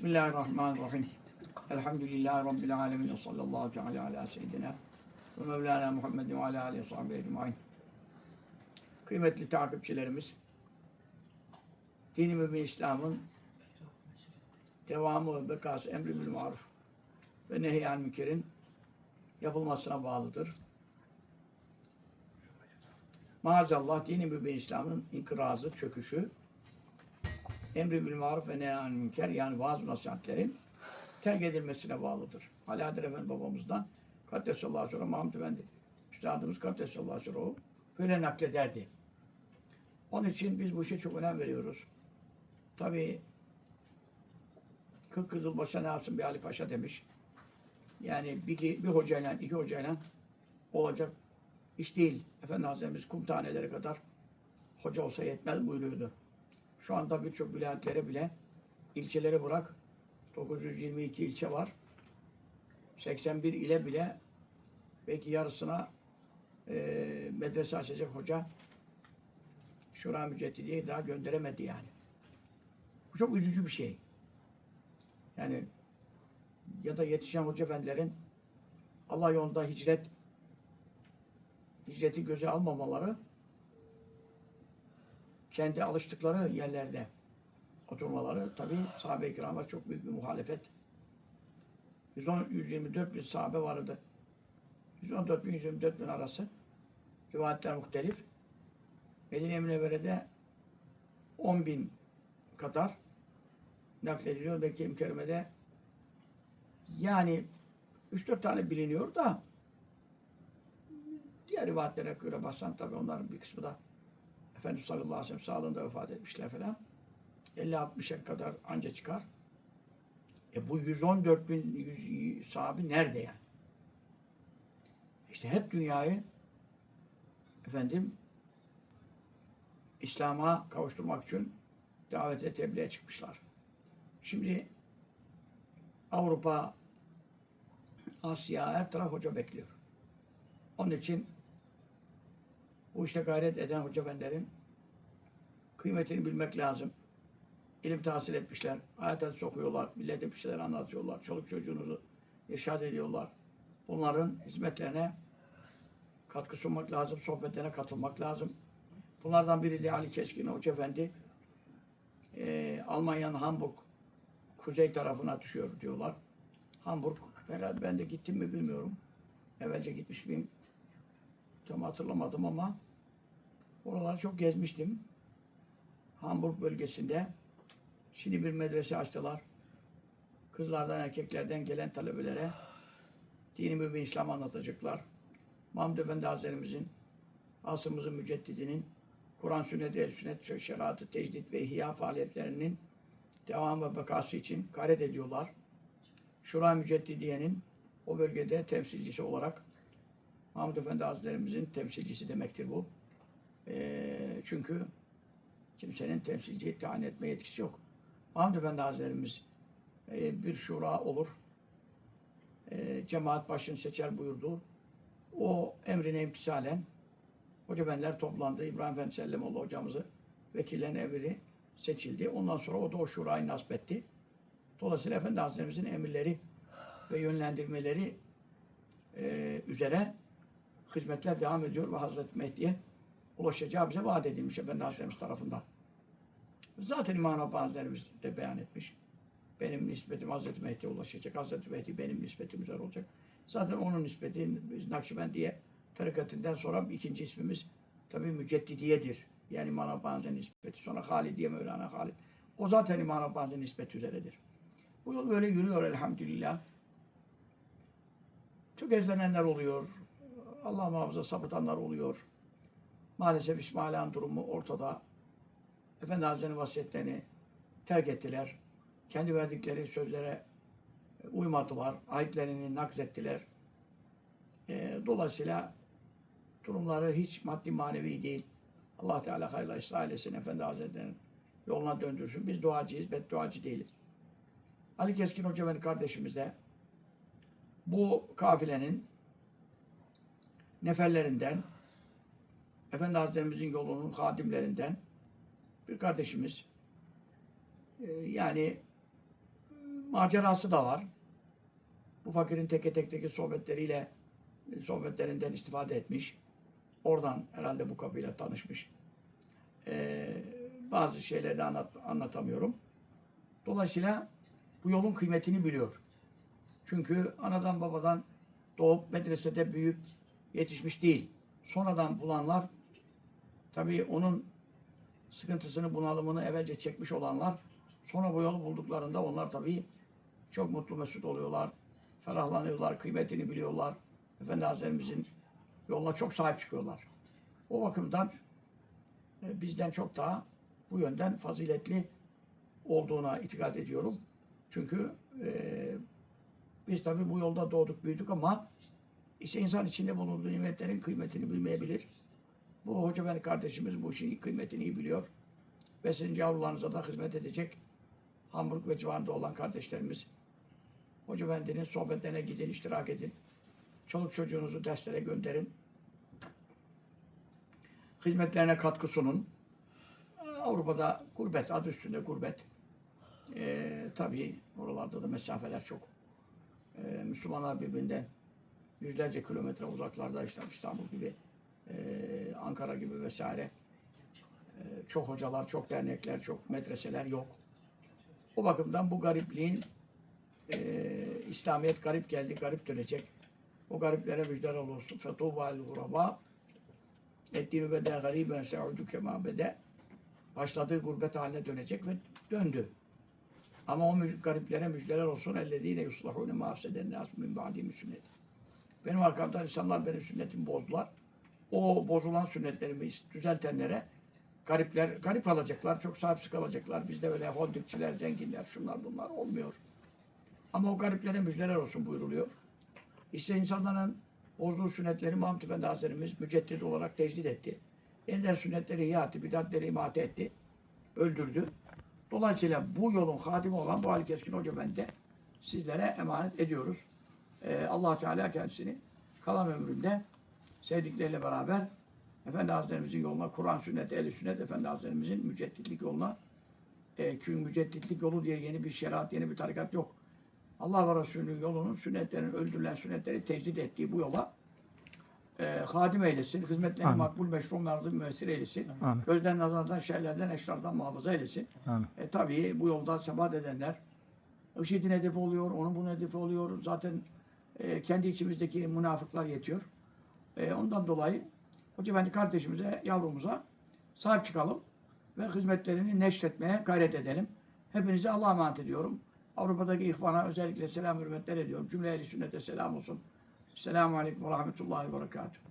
Bismillahirrahmanirrahim. Elhamdülillahi Rabbil alemin. Sallallahu teala ala seyyidina ve Mevlana Muhammedin ve ala aleyhi ve sahbihi ecmain. Kıymetli takipçilerimiz, Dini Mübin İslam'ın devamı ve bekası emri bil maruf ve nehyan münkerin yapılmasına bağlıdır. Maazallah dini mübin İslam'ın inkırazı, çöküşü, emri bil maruf ve nehyan münker yani vaaz nasihatlerin terk edilmesine bağlıdır. Ali Adil Efendi babamızdan Kaddesallahu sonra Mahmud Efendi Üstadımız Kaddesallahu sonra o böyle naklederdi. Onun için biz bu işe çok önem veriyoruz. Tabii 40 Kızılbaş'a ne yapsın bir Ali Paşa demiş. Yani bir, bir hocayla, iki hocayla olacak iş değil. Efendi Hazretimiz kum taneleri kadar hoca olsa yetmez buyuruyordu. Şu anda birçok vilayetlere bile ilçeleri bırak 922 ilçe var. 81 ile bile belki yarısına e, medrese açacak hoca Şura Müceddidi'yi daha gönderemedi yani. Bu çok üzücü bir şey. Yani ya da yetişen hoca efendilerin Allah yolunda hicret hicreti göze almamaları kendi alıştıkları yerlerde oturmaları tabi sahabe-i kirama çok büyük bir muhalefet. 110 124 bin sahabe vardı. 114 bin 124 bin arası rivayetler muhtelif. Medine-i Münevvere'de 10 bin kadar naklediliyor. Mekke-i Mükerreme'de yani 3-4 tane biliniyor da diğer rivayetlere göre basan tabi onların bir kısmı da Efendimiz sallallahu aleyhi ve sellem sağlığında vefat etmişler falan. 50-60'a kadar anca çıkar. E bu 114 bin 100 sahabi nerede yani? İşte hep dünyayı efendim İslam'a kavuşturmak için davete tebliğe çıkmışlar. Şimdi Avrupa, Asya her taraf hoca bekliyor. Onun için bu işte gayret eden hoca efendilerin kıymetini bilmek lazım. İlim tahsil etmişler, ayet hadis okuyorlar, millete bir şeyler anlatıyorlar, çoluk çocuğunuzu irşad ediyorlar. Bunların hizmetlerine katkı sunmak lazım, sohbetlerine katılmak lazım. Bunlardan biri de Ali Keskin Hoca Efendi. Ee, Almanya'nın Hamburg kuzey tarafına düşüyor diyorlar. Hamburg, herhalde ben de gittim mi bilmiyorum. Evvelce gitmiş miyim? Tam hatırlamadım ama oraları çok gezmiştim. Hamburg bölgesinde şimdi bir medrese açtılar. Kızlardan, erkeklerden gelen talebelere dini mübin İslam anlatacaklar. Mahmud Efendi Hazretlerimizin, asrımızın müceddidinin Kur'an, sünnet, el sünnet, şeriatı, tecdit ve ihya faaliyetlerinin devam ve bekası için gayret ediyorlar. Şura Müceddidiye'nin o bölgede temsilcisi olarak Mahmud Efendi Hazretlerimizin temsilcisi demektir bu. E, çünkü kimsenin temsilci tayin etme yetkisi yok. Mahmud Efendi Hazretlerimiz e, bir şura olur. E, cemaat başını seçer buyurdu. O emrine imtisalen Hoca efendiler toplandı. İbrahim Efendi Sellemoğlu hocamızı vekillerin emri seçildi. Ondan sonra o da o şurayı nasip etti. Dolayısıyla Efendi Hazretlerimizin emirleri ve yönlendirmeleri e, üzere hizmetler devam ediyor ve Hazreti Mehdi'ye ulaşacağı bize vaat edilmiş Efendi Hazretlerimiz tarafından. Zaten İmam Rabbani Hazretlerimiz de beyan etmiş. Benim nispetim Hazreti Mehdi'ye ulaşacak. Hazreti Mehdi benim nispetim üzere olacak. Zaten onun nispeti Nakşibendiye tarikatinden sonra ikinci ismimiz tabi Müceddidiye'dir. Yani İmam Rabbani'nin nispeti. Sonra Halidiye Mevlana Halid. O zaten İmam Rabbani'nin nispeti üzeredir. Bu yol böyle yürüyor elhamdülillah. Tökezlenenler oluyor. Allah muhafaza sapıtanlar oluyor. Maalesef İsmail'in durumu ortada. Efendi Hazretleri'nin vasiyetlerini terk ettiler. Kendi verdikleri sözlere uymadılar. Ayetlerini nakzettiler. E, dolayısıyla durumları hiç maddi manevi değil. Allah Teala hayırlı ıslah eylesin Efendi Hazretleri'nin yoluna döndürsün. Biz duacıyız, bedduacı değiliz. Ali Keskin Hoca benim kardeşimiz de bu kafilenin neferlerinden Efendi Hazretlerimizin yolunun hadimlerinden bir kardeşimiz. Ee, yani macerası da var. Bu fakirin teke tekteki sohbetleriyle sohbetlerinden istifade etmiş. Oradan herhalde bu kapıyla tanışmış. Ee, bazı şeyleri anlat, anlatamıyorum. Dolayısıyla bu yolun kıymetini biliyor. Çünkü anadan babadan doğup medresede büyüyüp yetişmiş değil. Sonradan bulanlar tabii onun sıkıntısını, bunalımını evvelce çekmiş olanlar sonra bu yolu bulduklarında onlar tabii çok mutlu mesut oluyorlar. Ferahlanıyorlar, kıymetini biliyorlar. Efendi Hazretlerimizin yoluna çok sahip çıkıyorlar. O bakımdan e, bizden çok daha bu yönden faziletli olduğuna itikad ediyorum. Çünkü e, biz tabii bu yolda doğduk, büyüdük ama işte insan içinde bulunduğu nimetlerin kıymetini bilmeyebilir. Bu Hoca Efendi kardeşimiz bu işin kıymetini iyi biliyor. Ve sizin yavrularınıza da hizmet edecek Hamburg ve civarında olan kardeşlerimiz Hoca Efendi'nin sohbetlerine gidin, iştirak edin. Çoluk çocuğunuzu derslere gönderin. Hizmetlerine katkı sunun. Avrupa'da gurbet, adı üstünde gurbet. Ee, tabii oralarda da mesafeler çok. Ee, Müslümanlar birbirinden yüzlerce kilometre uzaklarda işte İstanbul gibi, e, Ankara gibi vesaire. Ee, çok hocalar, çok dernekler, çok medreseler yok. O bakımdan bu garipliğin e, İslamiyet garip geldi, garip dönecek. O gariplere müjdeler olsun. Fetuba el guraba Eddini bede gariben se'udu kema bede başladığı gurbet haline dönecek ve döndü. Ama o müj- gariplere müjdeler olsun. Ellezine yuslahune ma afseden nas min ba'di sünnet. Benim arkamdan insanlar benim sünnetimi bozdular. O bozulan sünnetlerimi düzeltenlere garipler, garip alacaklar, çok sahipsiz kalacaklar. Bizde öyle holdingçiler, zenginler, şunlar bunlar olmuyor. Ama o gariplere müjdeler olsun buyuruluyor. İşte insanların bozduğu sünnetleri Muhammed Efendi Hazretlerimiz müceddit olarak tecdit etti. Yeniden sünnetleri ihya etti, bidatleri imate etti, öldürdü. Dolayısıyla bu yolun hadimi olan bu Ali Keskin Hoca Efendi sizlere emanet ediyoruz. Ee, allah Teala kendisini kalan ömründe sevdikleriyle beraber Efendi Hazretlerimizin yoluna, Kur'an sünnet, ehli sünnet Efendi Hazretlerimizin mücedditlik yoluna e, çünkü mücedditlik yolu diye yeni bir şeriat, yeni bir tarikat yok. Allah ve Resulü'nün yolunun sünnetlerin, öldürülen sünnetleri tecdit ettiği bu yola e, hadim eylesin. Hizmetlerini Amin. makbul, meşru, merzı, müessir eylesin. Amin. Gözden nazardan, şerlerden, eşrardan muhafaza eylesin. Amin. E tabii bu yolda sebat edenler IŞİD'in hedefi oluyor, onun bunun hedefi oluyor. Zaten e, kendi içimizdeki münafıklar yetiyor. E, ondan dolayı Hoca Efendi kardeşimize, yavrumuza sahip çıkalım ve hizmetlerini neşretmeye gayret edelim. Hepinize Allah'a emanet ediyorum. Avrupa'daki ihvana özellikle selam hürmetler ediyorum. Cümle ehli sünnete selam olsun. Selamun Aleyküm ve Rahmetullahi ve Berekatuhu.